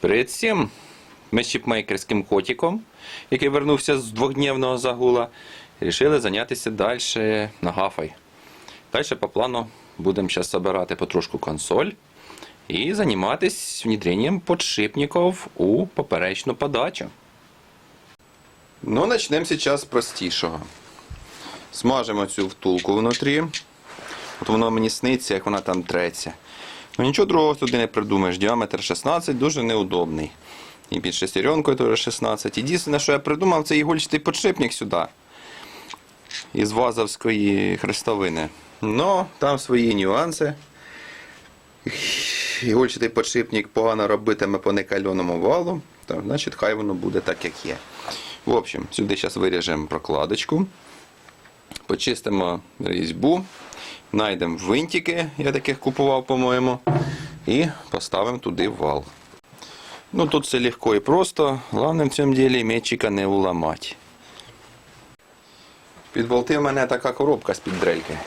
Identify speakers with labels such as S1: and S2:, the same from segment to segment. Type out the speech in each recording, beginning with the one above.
S1: Привіт всім! Ми з чіпмейкерським котиком, який вернувся з двохдневного загула, вирішили зайнятися далі на гафай. Далі по плану будемо зараз збирати потрошку консоль і займатися внедренням подшипників у поперечну подачу. Ну, почнемо зараз з простішого. Смажемо цю втулку внутрі. От воно мені сниться, як вона там треться. Ну нічого другого туди не придумаєш. Діаметр 16 дуже неудобний. І під шестеренкою теж 16. Єдине, що я придумав, це ігольчатий подшипник сюди. Із вазовської хрестовини. Ну, там свої нюанси. Ігольчатий подшипник погано робитиме по некальоному валу. Так, значить, хай воно буде так, як є. В общем, сюди зараз виріжемо прокладочку. Почистимо різьбу. Знайдемо винтики, я таких купував, по-моєму. І поставимо туди вал. Ну тут все легко і просто. Головне в цьому ділі метчика не уламати. Під болти в мене така коробка з-під дрельки.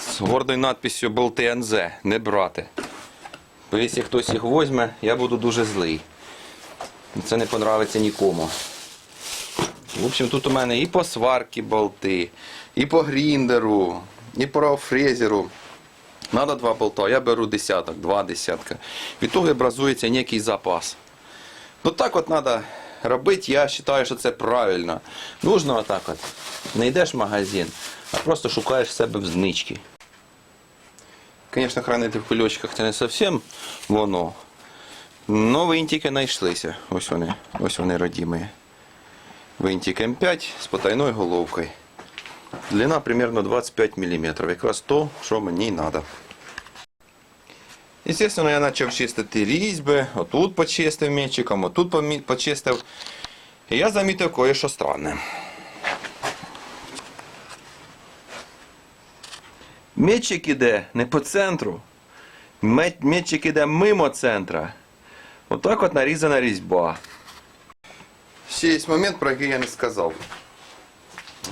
S1: З гордою надписью болти НЗ. Не брати. Бо якщо хтось їх візьме, я буду дуже злий. Це не понравиться нікому. В общем, тут у мене і по сварці болти, і по гріндеру, і по фрезеру. Надо два болта, я беру десяток, два десятка. Від того образується некий запас. Ну так от треба робити, я вважаю, що це правильно. Нужно отак от. Не йдеш в магазин, а просто шукаєш себе в знички. Звісно, хранити в кульочках це не зовсім воно. Но винтики знайшлися. Ось вони, ось вони родимі. Винтик М5 з потайною головкою. Длина примерно 25 мм. Якраз то, що мені треба. Естественно, я почав чистити різьби, отут почистив м'ячиком, отут почистив. І я замітив кое-що странне. М'ячик іде не по центру. М'ячик іде мимо центра. Отак от нарізана різьба. Ще є момент, про який я не сказав.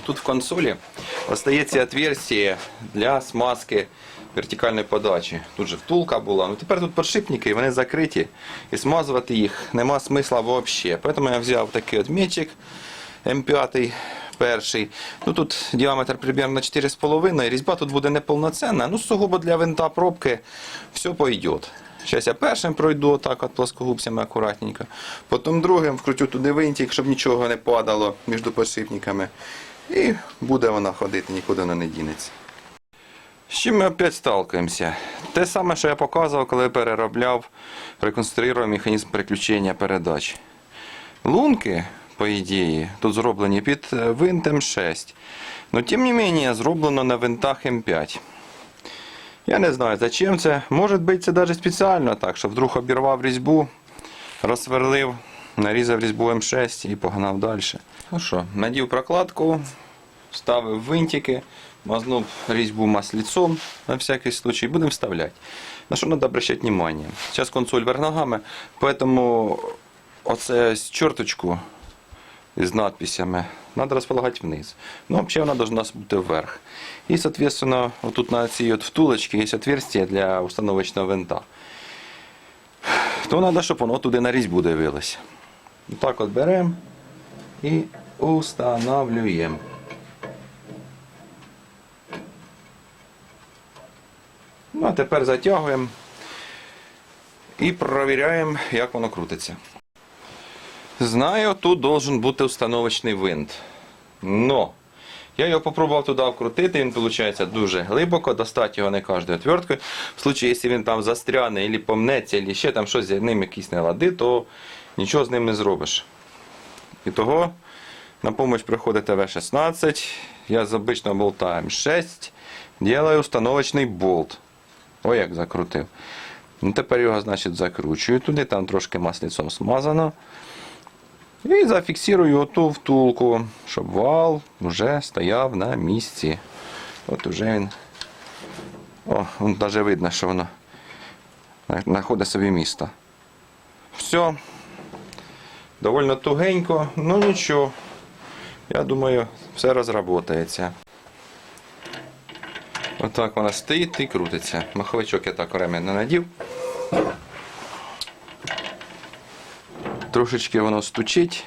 S1: Тут в консолі остається отверстие для смазки вертикальної подачі. Тут же втулка була. Ну тепер тут подшипники, вони закриті. І смазувати їх нема смисла взагалі. Тому я взяв такий от м'ячик М5 перший. Ну тут діаметр примерно 4,5. Різьба тут буде неповноценна. Ну, сугубо для винта пробки все пойдет. Зараз я першим пройду отак от плоскогубцями акуратненько. Потім другим вкрутю туди винтик, щоб нічого не падало між подшипниками. І буде вона ходити, нікуди вона не дінеться. З чим ми опять сталкуємося? Те саме, що я показував, коли переробляв, реконструював механізм переключення передач. Лунки, по ідеї, тут зроблені під е, винт М6. Но тим не менее, зроблено на винтах М5. Я не знаю, зачем це. Може бути, це навіть спеціально так, що вдруг обірвав різьбу, розсверлив, нарізав різьбу М6 і погнав далі. Ну що, надів прокладку, вставив винтики, мазнув різьбу маслицом на всякий случай, будемо вставляти. На що треба обращати внимание? Зараз консоль вверх ногами, поэтому оце черточку з надписями треба розполагати вниз. Ну, взагалі вона должна бути вверх. І, соответственно, отут на цій от втулочці є отверстие для установочного винта. То треба, щоб воно туди на різьбу дивилося. Так от беремо і устанавлюємо. Ну, а тепер затягуємо і провіряємо, як воно крутиться. Знаю, тут должен бути установочний винт. Но я його попробував туди вкрутити, він виходить дуже глибоко, достати його не кожною отверткою. В случае, якщо він там застряне, або помнеться, або ще там щось з ним якісь нелади, то нічого з ним не зробиш. І того на допомогу приходить ТВ-16. Я з обичного болта М6 делаю установочний болт. Ой, як закрутив. Ну, тепер його, значить, закручую туди, там трошки маслицом смазано. І зафіксую оту втулку, щоб вал вже стояв на місці. От уже він. О, навіть видно, що воно знаходить собі місто. Все. Довольно тугенько, ну нічого. Я думаю, все розработається. Отак вона стоїть і крутиться. Маховичок я так ремень не надів. Трошечки воно стучить.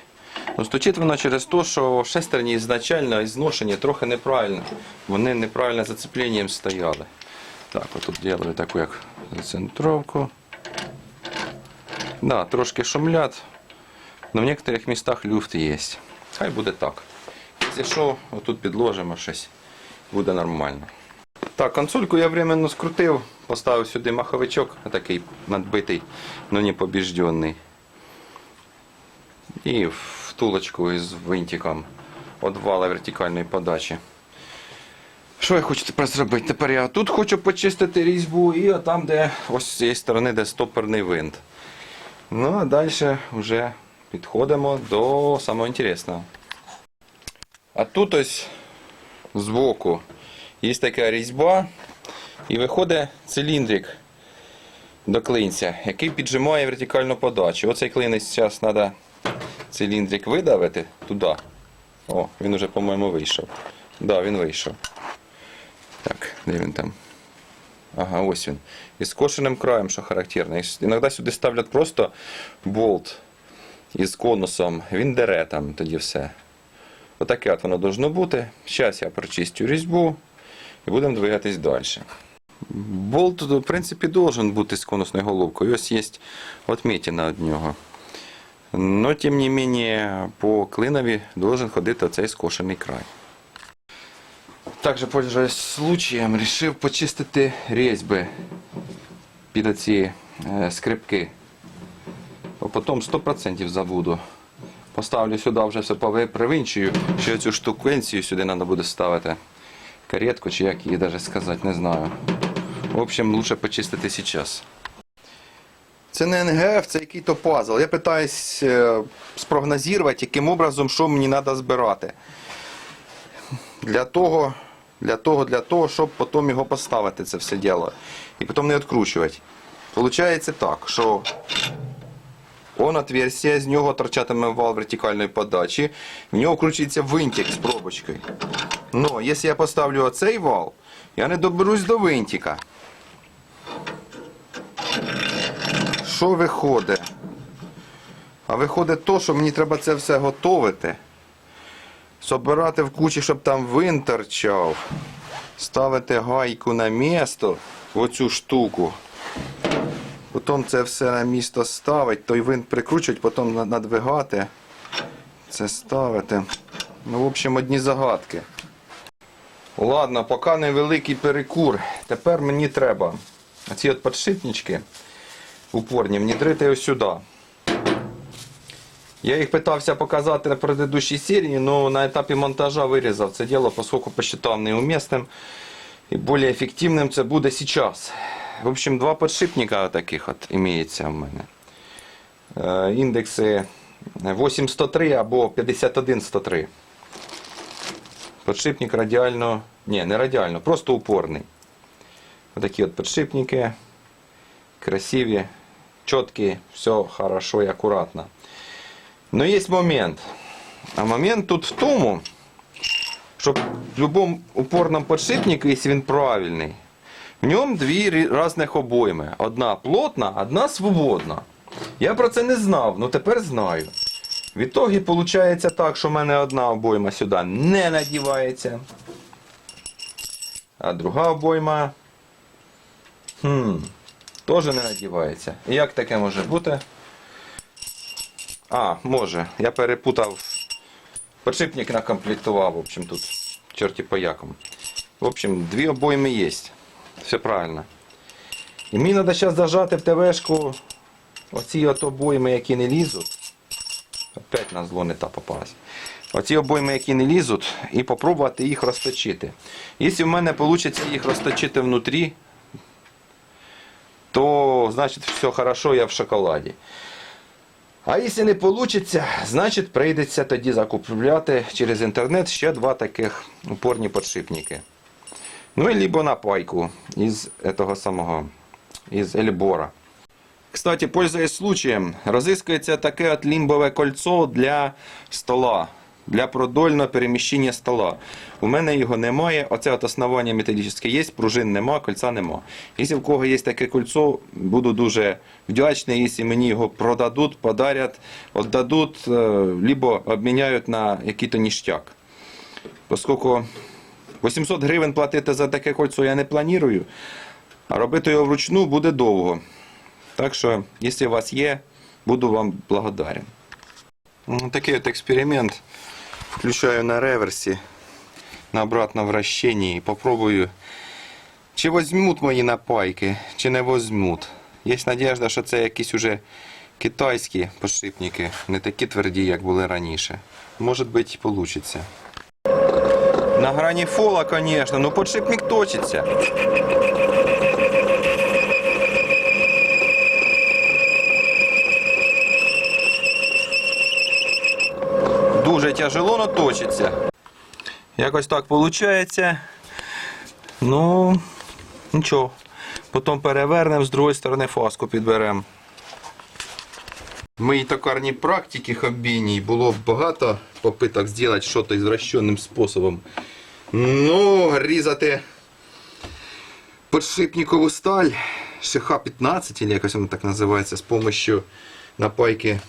S1: Ну, стучить воно через те, що шестерні ізначально і зношені трохи неправильно. Вони неправильно зацепленням стояли. Так, отут делаю таку як центровку. Да, трошки шумлять, але в некоторих містах люфт є. Хай буде так. Якщо що, отут підложимо щось, буде нормально. Так, консольку я временно скрутив, поставив сюди маховичок, такий надбитий, але не побіжденний. І втулочку із винтиком від вала вертикальної подачі. Що я хочу тепер зробити? Тепер я тут хочу почистити різьбу і там, де ось з цієї сторони, де стопорний винт. Ну а далі вже підходимо до самого інтересного. А тут ось збоку є така різьба і виходить циліндрик до клинця, який піджимає вертикальну подачу. Оцей клинець зараз треба циліндрик видавити туди. О, він уже, по-моєму, вийшов. Так, да, він вийшов. Так, де він там? Ага, ось він. Із скошеним краєм, що характерно. Іноді сюди ставлять просто болт із конусом. Він дере там тоді все. Отаке от воно должно бути. Зараз я прочистю різьбу і будемо двигатись далі. Болт, в принципі, должен бути з конусною головкою. Ось є отметина від нього. Но, тим не менее, по клинові должен ходити оцей скошений край. Также, пользуясь случаем, решив почистити різьби під оці е, скрипки. Потім 100% забуду. Поставлю сюди вже все привинчую, ще цю штукенцію сюди треба буде ставити. Каретку чи як її навіть сказати, не знаю. В общем, лучше почистити зараз. Це не НГФ, це який-то пазл. Я питаюсь е, спрогнозувати, яким образом, що мені треба збирати. Для того, для того, для того, щоб потім його поставити, це все діло. І потім не відкручувати. Получається так, що он отверстие, з нього торчатиме вал вертикальної подачі, в нього кручується винтик з пробочкою. Но якщо я поставлю оцей вал, я не доберусь до винтика. Що виходить? А виходить то, що мені треба це все готовити. Собирати в кучі, щоб там вин торчав. Ставити гайку на місто, оцю штуку. Потім це все на місто ставить, той винт прикручують, потім надвигати. Це ставити. Ну, в общем, одні загадки. Ладно, поки невеликий перекур. Тепер мені треба ці от подшипнички упорні внідрити ось сюди. Я їх питався показати на предыдущій серії, але на етапі монтажа вирізав це діло, оскільки посчитав неумісним і більш ефективним це буде зараз. В общем, два подшипника таких от імеється в мене. Індекси 8103 або 51103. Подшипник радіально, ні, не радіально, просто упорний. Отакі от подшипники. Красиві, чіткі, все хорошо і акуратно. Но є момент. А момент тут в тому, що в будь-якому упорному подшипнику, якщо він правильний, в ньому дві різних обойми. Одна плотна, одна свободна. Я про це не знав, але тепер знаю. В ітогі виходить так, що в мене одна обойма сюди не надівається. А друга обойма. Хм, теж не надівається. Як таке може бути? А, може. Я перепутав. Подшипник накомплектував, в общем, тут. Чорті по якому. В общем, дві обойми є. Все правильно. І мені треба зараз зажати в ТВшку оці от обойми, які не лізуть. Опять на зло не та попалась. Оці обойми, які не лізуть, і попробувати їх розточити. Якщо в мене вийде їх розточити внутрі, то значить все хорошо, я в шоколаді. А якщо не вийде, значить прийдеться тоді закупляти через інтернет ще два таких упорні подшипники. Ну і либо на пайку із этого самого, із Ельбора. Кстати, пользуясь случаем, розыскивается таке от лимбове кольцо для стола.
S2: для продольного переміщення стола. У мене його немає. Оце от основання металічне є, пружин нема, кольця нема. Якщо в кого є таке кольцо, буду дуже вдячний, якщо мені його продадуть, подарять, віддадуть, е, либо обміняють на який-то ніштяк. Оскільки 800 гривень платити за таке кольцо я не планую, а робити його вручну буде довго. Так що, якщо у вас є, буду вам благодарен. Такий от експеримент. Включаю на реверсі, на обратном вращенні і попробую, чи візьмуть мої напайки, чи не візьмуть. Є надіжда, що це якісь уже китайські подшипники, не такі тверді, як були раніше. Може бути, і вийде. На грані фола, звісно, ну подшипник точиться. Дуже тяжело, но точиться. Якось так виходить. Ну, нічого. Потім перевернемо, з другої сторони фаску підберемо. В моїй токарній практиці було багато попиток зробити щось извращеним способом. Ну, різати подшипникову сталь ШХ-15, или якось воно так називається, з допомогою напайки.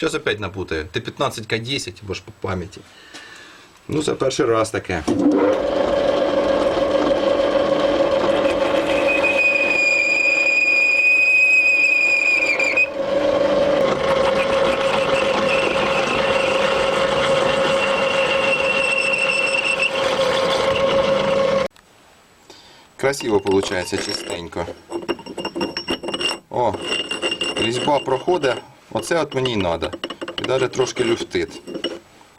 S2: Зараз опять напутаю. Т-15К10, або ж по пам'яті. Ну, це перший раз таке. Красиво получается чистенько. О, різьба проходить. Оце от мені й треба. І навіть трошки люфтить.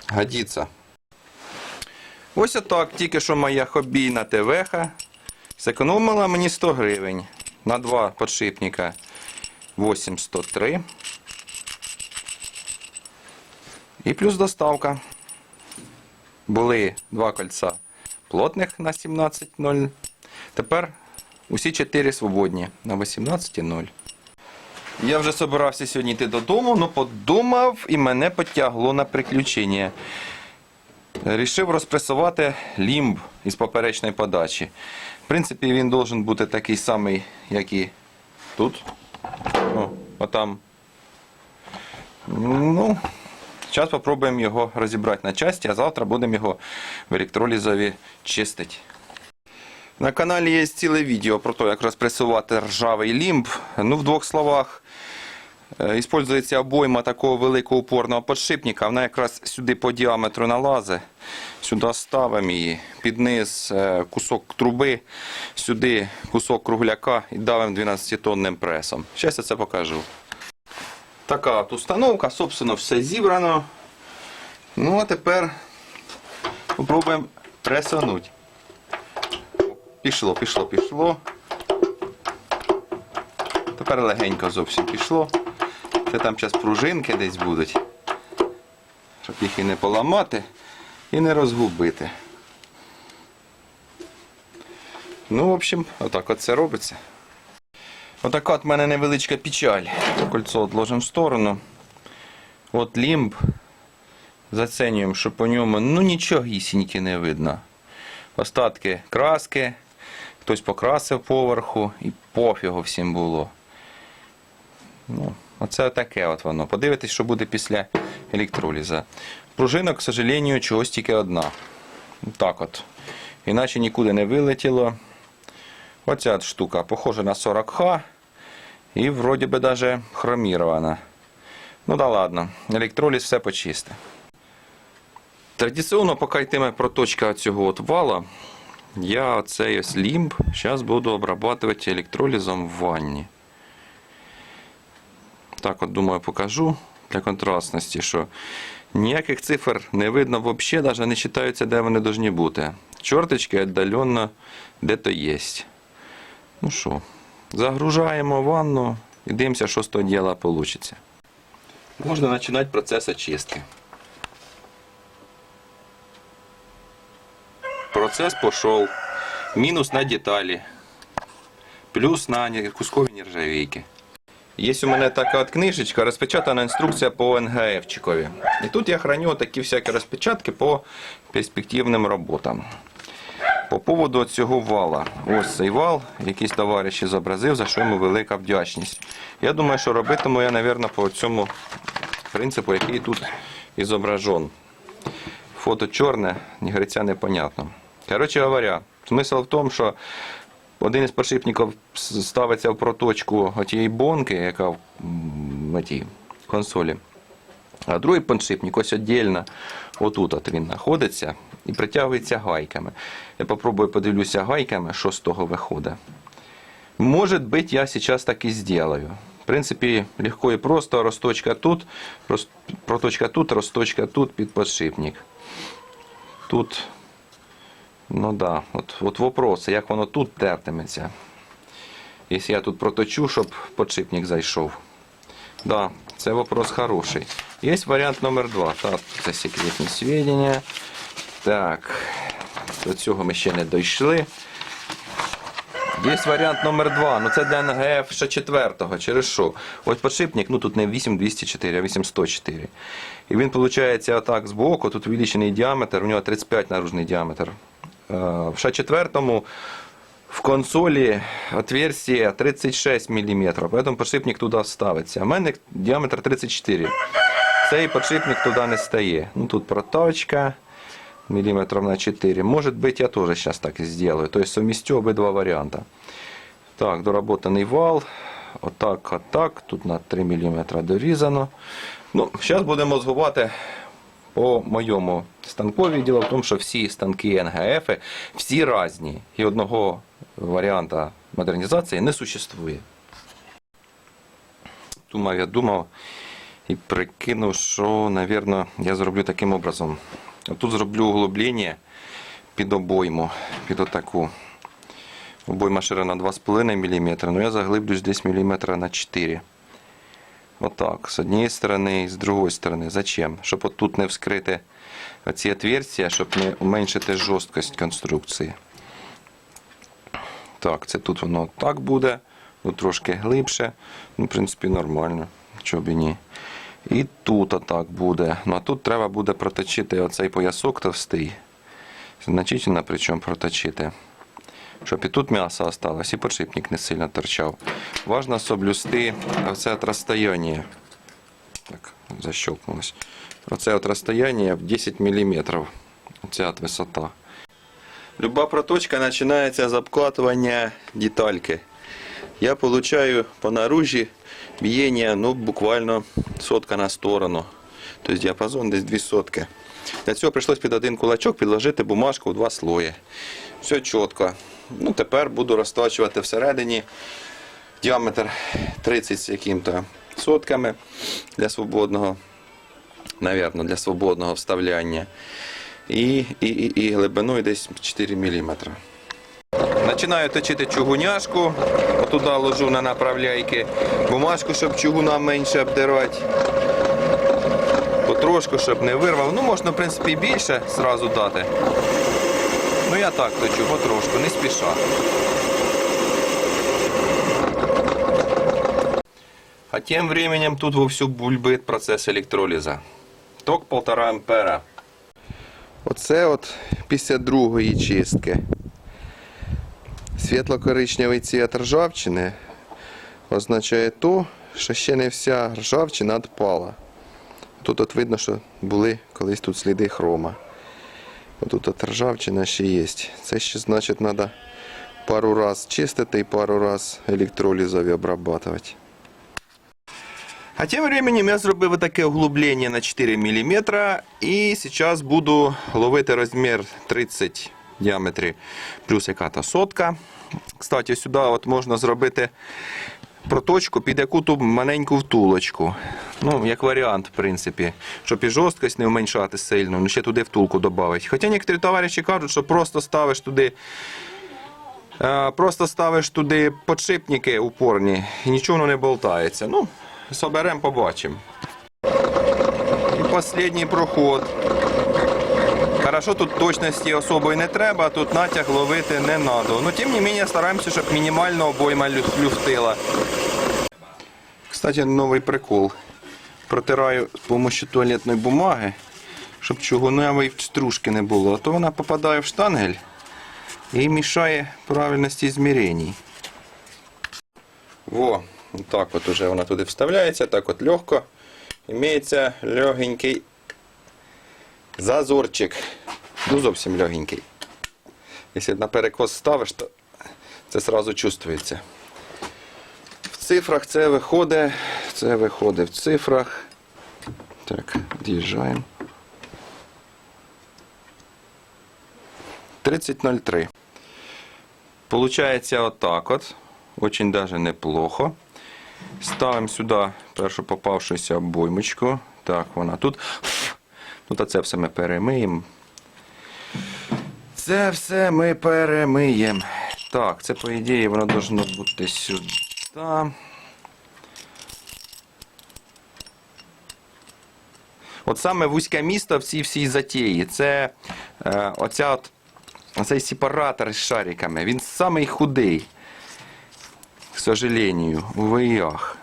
S2: Годиться. Ось отак, тільки що моя хобійна ТВХ зекономила мені 100 гривень на два подшипника 8103. І плюс доставка. Були два кольця плотних на 17.0. Тепер усі чотири свободні на 18.0. Я вже собирався сьогодні йти додому, але подумав і мене потягло на приключення. Рішив розпресувати лімб із поперечної подачі. В принципі, він должен бути такий самий, як і тут. О, отам. Ну, зараз спробуємо його розібрати на часті, а завтра будемо його в електролізові чистити. На каналі є ціле відео про те, як розпресувати ржавий лімб. Ну, в двох словах, е, Іспользується обойма такого великого упорного подшипника. Вона якраз сюди по діаметру налазить. Сюди ставимо її. Під низ е, кусок труби, сюди кусок кругляка і давимо 12-тонним пресом. Зараз я це покажу. Така от установка, собственно, все зібрано. Ну, а тепер спробуємо пресануть. Пішло, пішло, пішло. Тепер легенько зовсім пішло. Це там зараз пружинки десь будуть. Щоб їх і не поламати, і не розгубити. Ну, в общем, отак от це робиться. Отака от мене невеличка печаль. Кольцо відложимо в сторону. От лімб. Зацінюємо, що по ньому ну нічого гісіньки не видно. Остатки краски, хтось покрасив поверху і пофігу всім було. Ну, оце таке от воно. Подивитись, що буде після електроліза. Пружина, к сожалению, чогось тільки одна. Так от. Іначе нікуди не вилетіло. Оця штука похожа на 40Х і вроді би даже хромірована. Ну да ладно, електроліз все почисте. Традиційно, поки йтиме проточка цього от вала, я цей ось лімб зараз буду обрабатувати електролізом в ванні. Так от, думаю, покажу для контрастності, що ніяких цифр не видно взагалі, навіть не читаються, де вони повинні бути. Чорточки віддалено де-то є. Ну що, загружаємо ванну і дивимося, що з того діла вийде. Можна починати процес очистки. Процес пошел. Мінус на деталі. Плюс на кускові нержавійки. Є у мене така от книжечка, розпечатана інструкція по НГФчикові. І тут я храню такі всякі розпечатки по перспективним роботам. По поводу цього вала. Ось цей вал, якийсь товариш зобразив, за що йому велика вдячність. Я думаю, що робитиму я, мабуть, по цьому принципу, який тут і зображен. Фото чорне, ні гриця непонятно. Коротше говоря, смисл в тому, що один із подшипників ставиться в проточку тієї бонки, яка в тій консолі. А другий подшипник ось віддільно, отут от він знаходиться і притягується гайками. Я попробую подивлюся гайками, що з того виходить. Может быть, я сейчас так и сделаю. В принципе, легко и просто. Росточка тут, проточка тут, росточка тут під подшипник. Тут, ну да, от, от вопроси, як воно тут тертиметься. Якщо я тут проточу, щоб подшипник зайшов. Да, це вопрос хороший. Є варіант номер два. Так, це секретні сведення. Так, до цього ми ще не дійшли. Є варіант номер два. Ну це для НГФ ще четвертого. Через що? Ось подшипник, ну тут не 8204, а 8104. І він, виходить, отак збоку, тут увеличений діаметр, у нього 35 наружний діаметр. Е, В ще четвертому в консолі отверстие 36 мм, поэтому подшипник туди ставиться. А в мене діаметр 34. Цей подшипник туди не стає. Ну тут проточка миллиметров на 4. Может быть, я тоже сейчас так и сделаю. То есть совместю обидва варианта. Так, доработанный вал. Отак, отак. Тут на 3 мм дорізано. Ну, зараз будемо згувати по моєму станкові. Діло в тому, що всі станки НГФ, всі різні. І одного варіанта модернізації не существує. Думав, я думав і прикинув, що, напевно, я зроблю таким образом. Тут зроблю углублення під обойму, під отаку. Обойма ширина 2,5 мм, але я заглиблюсь десь міліметра на 4 Отак, з однієї сторони і з другої сторони. Зачем? Щоб отут не вскрити оці отверстия, щоб не уменшити жорсткість конструкції. Так, це тут воно так буде, тут трошки глибше. Ну, в принципі, нормально. Чого б і ні. І тут отак буде. Ну а тут треба буде проточити оцей поясок товстий. Значительно причому проточити. Щоб і тут м'ясо осталось, і подшипник не сильно торчав. Важно соблюсти оце розстояння. Так, защелкнулось. Оце от розстояння 10 мм. Оця от висота. Люба проточка починається з обкатування детальки. Я получаю по наружі биение, ну, буквально сотка на сторону. Тобто діапазон десь 2 сотки. Для цього прийшлось під один кулачок підложити бумажку в два слої. Все чітко. Ну, тепер буду розточувати всередині діаметр 30 з яким-то сотками для свободного, навірно, для свободного вставляння. І, і, і, і глибиною десь 4 мм. Починаю точити чугуняшку, отуди ложу на направляйки бумажку, щоб чугуна менше обдирати. Потрошку, щоб не вирвав. Ну, можна, в принципі, більше зразу дати. Ну я так точу, потрошку, не спіша. А тем временем тут вовсю бульбит процес електроліза. Ток 1,5 ампера.
S1: Оце от після другої чистки. Світло-коричневий цвіт ржавчини означає то, що ще не вся ржавчина відпала. Тут от видно, що були колись тут сліди хрома. Отут от ржавчина ще є. Це ще значить треба пару раз чистити і пару раз електролізові обрабатувати.
S2: А тем временем я зробив таке углублення на 4 мм і зараз буду ловити розмір 30 в діаметрі плюс яка-то сотка. Кстати, сюди от можна зробити проточку під яку-то маленьку втулочку. Ну, як варіант, в принципі, щоб і жорсткість не вменшати сильно, ну ще туди втулку додати. Хоча некоторі товариші кажуть, що просто ставиш туди. е, Просто ставиш туди подшипники упорні і нічого воно не болтається. Ну, соберемо, побачимо. І останній проход. Хорошо, тут точності особої не треба, тут натяг ловити не треба. Ну, тим не менше, стараємося, щоб мінімально обойма люфтила. Кстати, новий прикол. Протираю з допомогою туалетної бумаги, щоб чугуневої стружки не було. А то вона попадає в штангель і мішає правильності змірень. Во, так от уже вона туди вставляється, так от легко. Імеється легенький зазорчик. Ну, зовсім легенький. Якщо на перекос ставиш, то це одразу чувствується. В цифрах це виходить, це виходить в цифрах. Так, від'їжджаємо. 30.03. Получається отак от. Очень даже неплохо. Ставимо сюди першу попавшуюся обоймочку. Так, вона тут. Тут це все ми перемиємо. Це все ми перемиємо. Так, це по ідеї воно должно бути сюди. От саме вузьке місто в цій всій затії. Це е, оця от, оцей сепаратор з шариками. Він самий худий. К сожалению, у виях.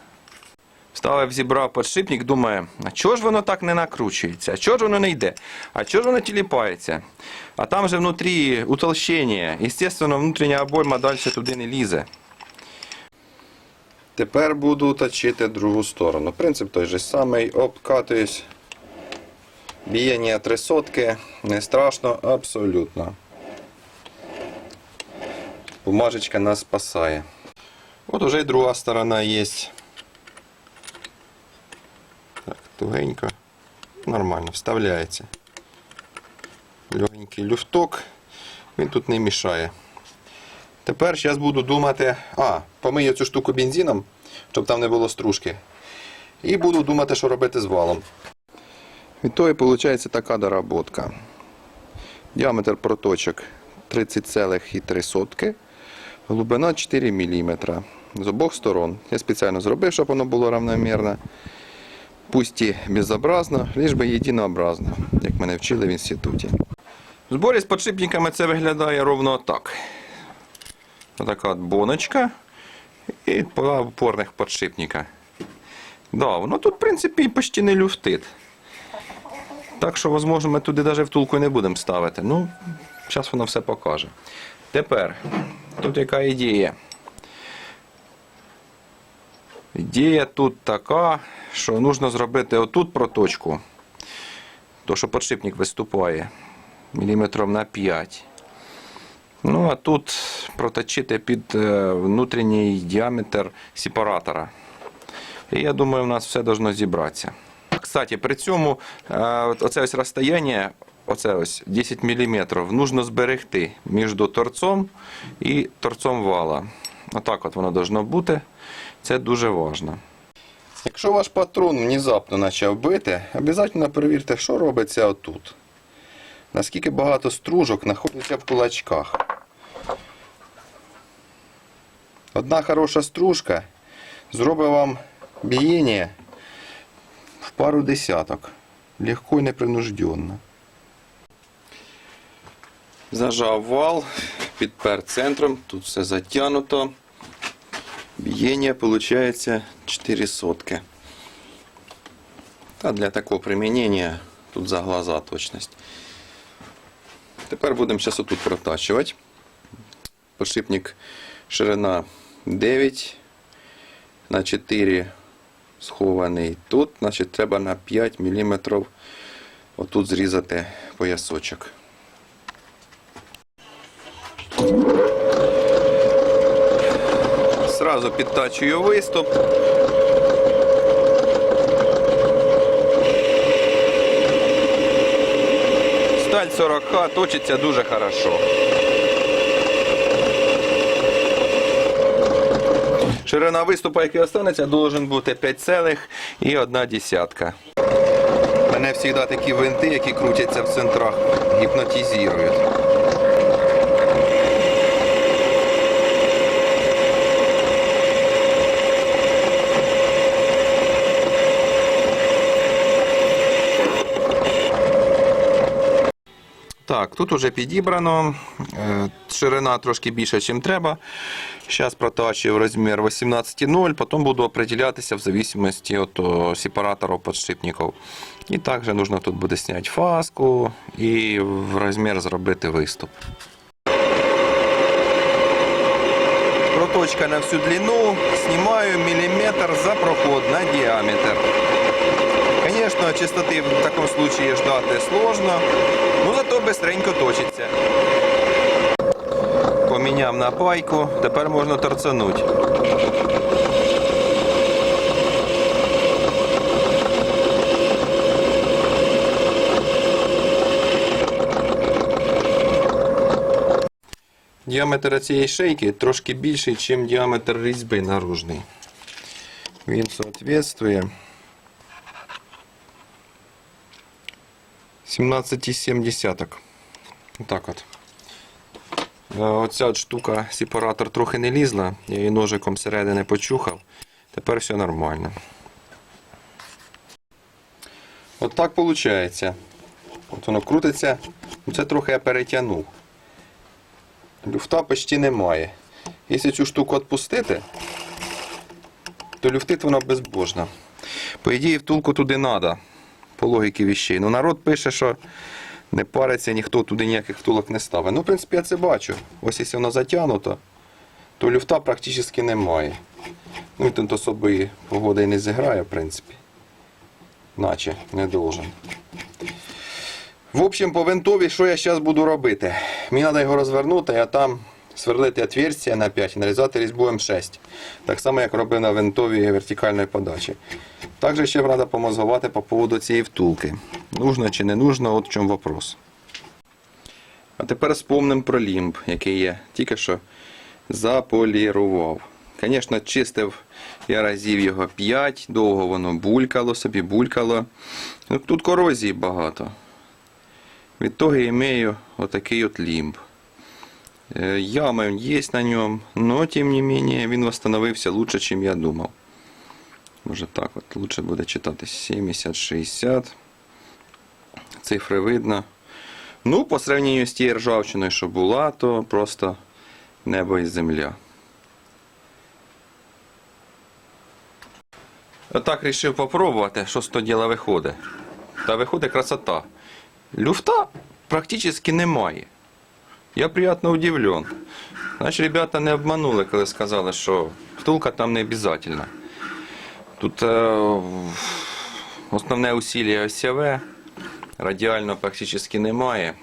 S2: Вставив, зібрав подшипник, думає, а чого ж воно так не накручується? А чого ж воно не йде? А чого ж воно тіліпається? А там же внутрі утолщення. Естественно, внутрішня обойма далі туди не лізе. Тепер буду точити другу сторону. Принцип той же самий. Обкатуюсь. Біяння три сотки. Не страшно, абсолютно. Бумажечка нас спасає. От уже і друга сторона є. Тугенько. Нормально, вставляється. Легенький люфток. Він тут не мішає. Тепер зараз буду думати. А, помию цю штуку бензином, щоб там не було стружки. І буду думати, що робити з валом. Від того виходить така доработка. Діаметр проточок 30,3. Глибина 4 мм. З обох сторон. Я спеціально зробив, щоб воно було равномірно. Пусть і безобразно, лиш би єдинообразно, як мене вчили в інституті. В зборі з подшипниками це виглядає ровно так. Отака от боночка і два опорних подшипника. Да, воно тут, в принципі, почти не люфтить. Так що, можливо, ми туди навіть втулку не будемо ставити. Ну, зараз воно все покаже. Тепер, тут яка ідея? Ідея тут така, що потрібно зробити отут проточку, то що подшипник виступає міліметрів на 5. Ну, а тут проточити під е, внутрішній діаметр сепаратора. І я думаю, у нас все должно зібратися. Кстати, при цьому е, оце ось розстояння, оце ось 10 мм, нужно зберегти між торцом і торцом вала. Отак от воно должно бути. Це дуже важливо. Якщо ваш патрон внезапно почав бити, обов'язково перевірте, що робиться отут. Наскільки багато стружок знаходиться в кулачках. Одна хороша стружка зробить вам бієння в пару десяток. Легко і непринужденно. Зажав вал, підпер центром, тут все затягнуто. Бієння виходить 4 сотки. Та для такого примінення тут за глаза точність. Тепер будемо зараз отут протачувати. Подшипник ширина 9 на 4 схований тут, значить треба на 5 мм отут зрізати поясочок. Сразу підтачую виступ. Сталь 40Х точиться дуже хорошо. Ширина виступу, який останеться, должен бути 5,1 десятка. Мене завжди такі винти, які крутяться в центрах, гіпнотизують. Так, тут уже підібрано. Е, Ширина трошки більша, ніж треба. Зараз протачую розмір 18,0, потім буду определятися в зависимости від сепараторів подшипників. І також потрібно тут буде зняти фаску і в розмір зробити виступ. Проточка на всю длину, снимаю миллиметр за проход на диаметр. Конечно, чистоти в такому случае ждати сложно, но зато быстренько точиться. Поміняв на пайку, тепер можна торцануть. Діаметр цієї шейки трошки більший, ніж діаметр різьби наружний. Він соответствує 17,7. Отак от. Е, Оця штука, сепаратор трохи не лізла, я її ножиком середини почухав. Тепер все нормально. От так виходить. От воно крутиться. Це трохи я перетягнув. Люфта почти немає. Якщо цю штуку відпустити, то люфтить вона безбожно. По ідеї, втулку туди треба, по логіки віщей. Ну народ пише, що не париться, ніхто туди ніяких втулок не ставить. Ну, в принципі, я це бачу. Ось якщо воно затягнуто, то люфта практично немає. Ну тут особої погоди і не зіграє, в принципі. Наче не должен. В общем, по винтові, що я зараз буду робити? Мені треба його розвернути, а там сверлити отверстия на 5 і нарізати різьбу М6. Так само, як робив на винтовій вертикальної подачі. Також ще треба помозгувати по поводу цієї втулки. Нужно чи не нужно, от в чому вопрос. А тепер спомним про лімб, який я тільки що заполірував. Звісно, чистив я разів його 5, довго воно булькало собі, булькало. Ну, Тут корозії багато. Від того я маю отакий от лімб. Е, Ями є на ньому, але тим не менее він восстановився лучше, ніж я думав. Може так от лучше буде читати 70-60. Цифри видно. Ну, по сравненню з тією ржавчиною, що була, то просто небо і земля. Отак вирішив попробувати, що з того діла виходить. Та виходить красота. Люфта практично немає. Я приємно удивлен. Значить, ребята не обманули, коли сказали, що втулка там не обов'язково. Тут е, основне усилля осьове, радіально практично немає.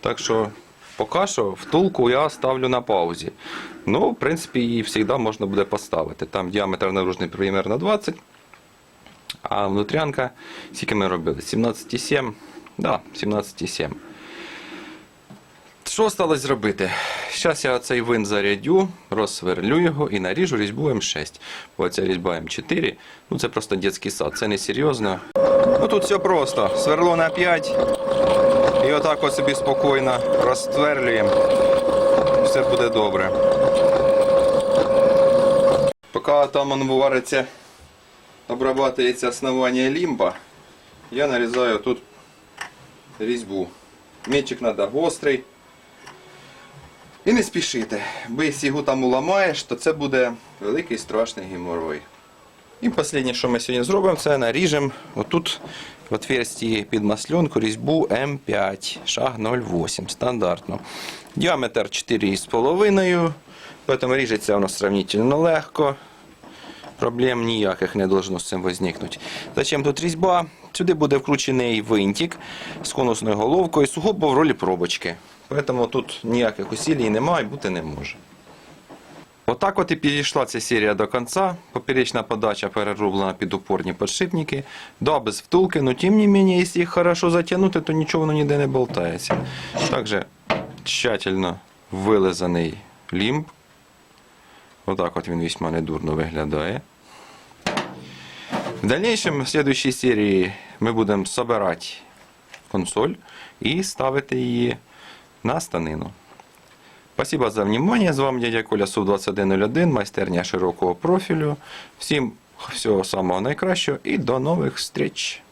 S2: Так що поки що втулку я ставлю на паузі. Ну, в принципі, її завжди можна буде поставити. Там діаметр наружний примерно 20, а внутрянка, скільки ми робили? 17,7. Да, 17,7. Що сталося зробити? Зараз я цей вин зарядю, розсверлю його і наріжу різьбу М6. Бо ця різьба М4, ну це просто дитячий сад, це не серйозно. Ну тут все просто. Сверло на 5. І отак от собі спокійно розсверлюємо. Все буде добре. Поки там вариться, обрабатується основання лімба, я нарізаю тут різьбу. Мечик треба гострий. І не спішити, бо якщо його там уламаєш, то це буде великий страшний геморой. І останнє, що ми сьогодні зробимо, це наріжемо отут в отверстії під масленку різьбу М5, шаг 0,8, стандартно. Діаметр 4,5, тому ріжеться воно сравнительно легко. Проблем ніяких не должно з цим возникнути. Зачем тут різьба? Сюди буде вкручений винтик з конусною головкою, сугубо в ролі пробочки. Тому тут ніяких усилій немає і бути не може. Отак от і підійшла ця серія до кінця. Поперечна подача перерублена під упорні подшипники. Да, без втулки, але тим не менее, якщо їх хорошо затягнути, то нічого воно ніде не болтається. Також тщательно вилизаний лімб. Отак от він весьма недурно виглядає. В дальнейшем, в следующей серии мы будем собирать консоль и ставити її на станину. Спасибо за внимание. З вами дядя Коля Су-2101, майстерня широкого профілю. Всім всього самого найкращого і до нових встреч!